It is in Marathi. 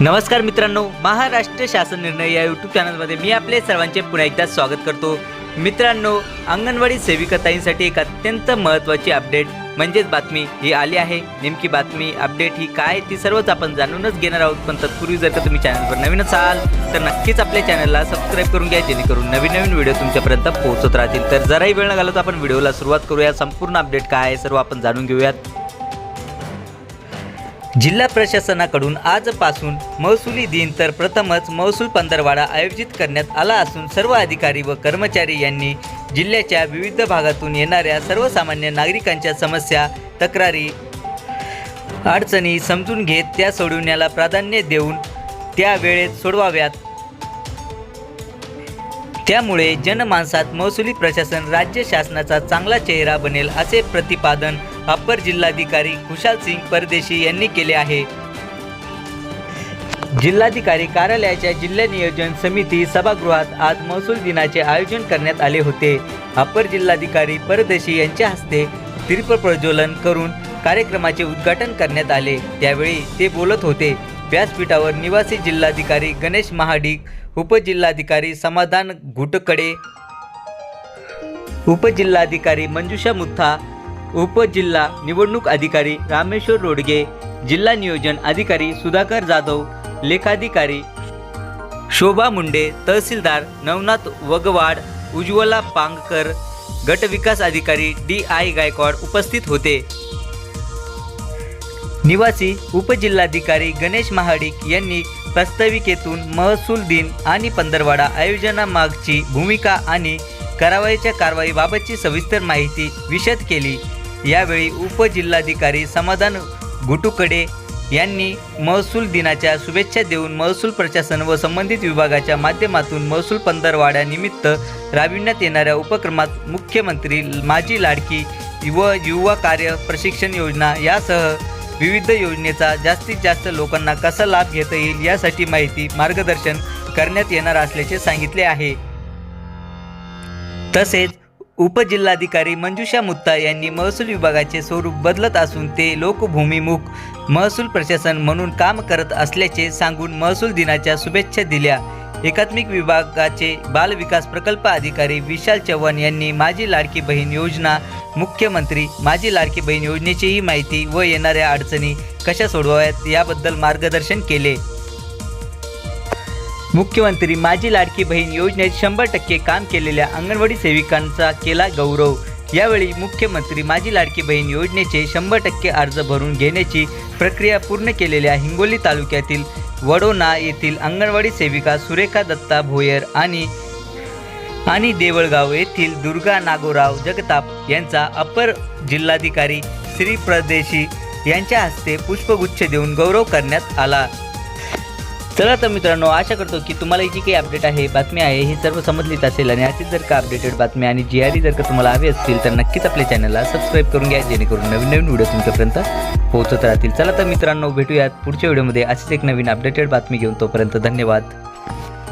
नमस्कार मित्रांनो महाराष्ट्र शासन निर्णय या यूट्यूब चॅनलमध्ये मी आपले सर्वांचे पुन्हा एकदा स्वागत करतो. मित्रांनो अंगणवाडी सेविकाताईंसाठी एक अत्यंत महत्त्वाची अपडेट म्हणजेच बातमी ही आली आहे. नेमकी बातमी अपडेट ही काय ती सर्वच आपण जाणूनच घेणार आहोत. पण तत्पूर्वी जर का तुम्ही चॅनलवर नवीन असाल तर नक्कीच आपल्या चॅनलला सबस्क्राईब करून घ्या जेणेकरून नवीन नवीन व्हिडिओ तुमच्यापर्यंत पोहोचत राहतील. तर जराही वेळ न घालवता आपण व्हिडिओला सुरुवात करूया. संपूर्ण अपडेट काय आहे सर्व आपण जाणून घेऊयात. जिल्हा प्रशासनाकडून आजपासून महसुली दिन तर प्रथमच महसूल पंधरवाडा आयोजित करण्यात आला असून सर्व अधिकारी व कर्मचारी यांनी जिल्ह्याच्या विविध भागातून येणाऱ्या सर्वसामान्य नागरिकांच्या समस्या तक्रारी अडचणी समजून घेत त्या सोडवण्याला प्राधान्य देऊन त्या वेळेत सोडवाव्यात. त्यामुळे जनमानसात महसुली प्रशासन राज्य शासनाचा चांगला चेहरा बनेल असे प्रतिपादन अप्पर जिल्हाधिकारी खुशाल सिंग परदेशी यांनी केले आहे. जिल्हाधिकारी कार्यालयाच्या जिल्हा नियोजन समिती सभागृहात आज महसूल दिनाचे आयोजन करण्यात आले होते. अप्पर जिल्हाधिकारी परदेशी यांच्या हस्ते दीप प्रज्वलन करून कार्यक्रमाचे उद्घाटन करण्यात आले. त्यावेळी ते बोलत होते. व्यासपीठावर निवासी जिल्हाधिकारी गणेश महाडिक उपजिल्हाधिकारी समाधान घुटकडे उपजिल्हाधिकारी मंजुषा मुथा उपजिल्हा निवडणूक अधिकारी रामेश्वर रोडगे जिल्हा नियोजन अधिकारी सुधाकर जाधव लेखाधिकारी शोभा मुंडे तहसीलदार नवनाथ वगवाड उज्ज्वला पांगकर गटविकास अधिकारी डी आय गायकवाड उपस्थित होते. निवासी उपजिल्हाधिकारी गणेश महाडिक यांनी प्रस्ताविकेतून महसूल दिन आणि पंधरवाडा आयोजनामागची भूमिका आणि करावयाच्या कारवाईबाबतची सविस्तर माहिती विशद केली. यावेळी उपजिल्हाधिकारी समाधान गुटुकडे यांनी महसूल दिनाच्या शुभेच्छा देऊन महसूल प्रशासन व संबंधित विभागाच्या माध्यमातून महसूल पंधरवाड्यानिमित्त राबविण्यात येणाऱ्या उपक्रमात मुख्यमंत्री माझी लाडकी व युवा कार्य प्रशिक्षण योजना यासह विविध योजनेचा जास्तीत जास्त लोकांना कसा लाभ घेता येईल यासाठी माहिती मार्गदर्शन करण्यात येणार असल्याचे सांगितले आहे. तसेच उपजिल्हाधिकारी मंजुषा मुत्ता यांनी महसूल विभागाचे स्वरूप बदलत असून ते लोकभूमीमुख महसूल प्रशासन म्हणून काम करत असल्याचे सांगून महसूल दिनाच्या शुभेच्छा दिल्या. एकात्मिक विभागाचे बाल विकास प्रकल्प अधिकारी विशाल चव्हाण यांनी माझी लाडकी बहीण योजना मुख्यमंत्री माझी लाडकी बहीण योजनेचीही माहिती व येणाऱ्या अडचणी कशा सोडवाव्यात याबद्दल मार्गदर्शन केले. मुख्यमंत्री माझी लाडकी बहीण योजनेत शंभर टक्के काम केलेल्या अंगणवाडी सेविकांचा केला गौरव. यावेळी मुख्यमंत्री माझी लाडकी बहीण योजनेचे शंभर टक्के अर्ज भरून घेण्याची प्रक्रिया पूर्ण केलेल्या हिंगोली तालुक्यातील वडोना येथील अंगणवाडी सेविका सुरेखा दत्ता भोयर आणि आणि देवळगाव येथील दुर्गा नागोराव जगताप यांचा अपर जिल्हाधिकारी श्री प्रदेशी यांच्या हस्ते पुष्पगुच्छ देऊन गौरव करण्यात आला. चला तर मित्रांनो आशा करतो की तुम्हाला ही जी काही अपडेट आहे बातमी आहे ही सर्व समजलीच असेल. आणि अशीच जर का अपडेटेड बातमी आणि जी आर जर का तुम्हाला हवी असतील तर नक्कीच आपल्या चॅनलला सबस्क्राईब करून घ्या जेणेकरून नवीन नवीन व्हिडिओ तुमच्यापर्यंत पोहोचत राहतील. चला तर मित्रांनो भेटूयात पुढच्या व्हिडिओमध्ये अशीच एक नवीन अपडेटेड बातमी घेऊन तोपर्यंत धन्यवाद.